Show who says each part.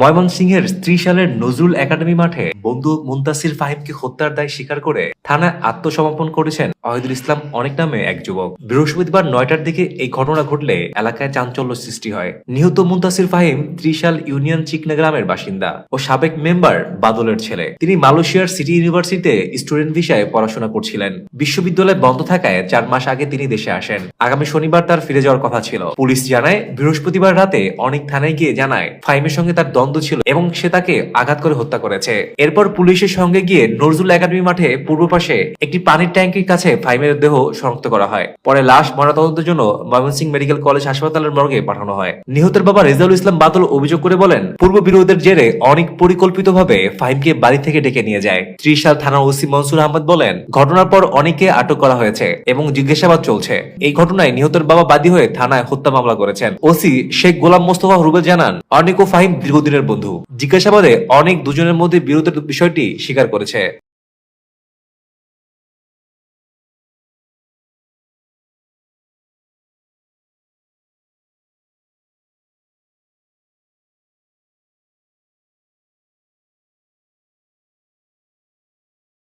Speaker 1: ময়মনসিংহের স্ত্রী সালের নজরুল একাডেমি মাঠে বন্ধু মুন্তাসির ফাহিমকে হত্যার দায় স্বীকার করে থানায় আত্মসমর্পণ করেছেন অহিদুল ইসলাম অনেক নামে এক যুবক। বৃহস্পতিবার নয়টার দিকে এই ঘটনা ঘটলে এলাকায় চাঞ্চল্য সৃষ্টি হয়। নিহত মুন্তাসির ফাহিম ত্রিশাল ইউনিয়ন চিকনা গ্রামের বাসিন্দা ও সাবেক মেম্বার বাদলের ছেলে। তিনি মালয়েশিয়ার সিটি ইউনিভার্সিটিতে স্টুডেন্ট ভিসায় পড়াশোনা করছিলেন। বিশ্ববিদ্যালয় বন্ধ থাকায় চার মাস আগে তিনি দেশে আসেন। আগামী শনিবার তার ফিরে যাওয়ার কথা ছিল। পুলিশ জানায়, বৃহস্পতিবার রাতে অনেক থানায় গিয়ে জানায়, ফাহিমের সঙ্গে তার ছিল এবং সে তাকে আঘাত করে হত্যা করেছে। এরপর পুলিশের সঙ্গে গিয়ে নজরুল একাডেমি মাঠে পূর্ব পাশে একটি পানির ট্যাঙ্কির কাছে ফাহিমের দেহ শনাক্ত করা হয়। পরে লাশ ময়নাতদন্তের জন্য ময়মনসিংহ মেডিকেল কলেজ হাসপাতালের মর্গে পাঠানো হয়। নিহতের বাবা রেজাউল ইসলাম বাদল অভিযোগ করে বলেন, পূর্ব বিরোধের জেরে অনেক পরিকল্পিতভাবে ফাহিমকে বাড়ি থেকে ডেকে নিয়ে যায়। ত্রিশাল থানার ওসি মনসুর আহমদ বলেন, ঘটনার পর অনেকে আটক করা হয়েছে এবং জিজ্ঞাসাবাদ চলছে। এই ঘটনায় নিহতের বাবা বাদী হয়ে থানায় হত্যা মামলা করেছেন। ওসি শেখ গোলাম মোস্তফা রুবেল জানান, অনেক ও ফাহিম দীর্ঘদিনের বন্ধু। জিজ্ঞাসাবাদে অনেক দুজনের মধ্যে বিরোধের বিষয়টি স্বীকার করেছে।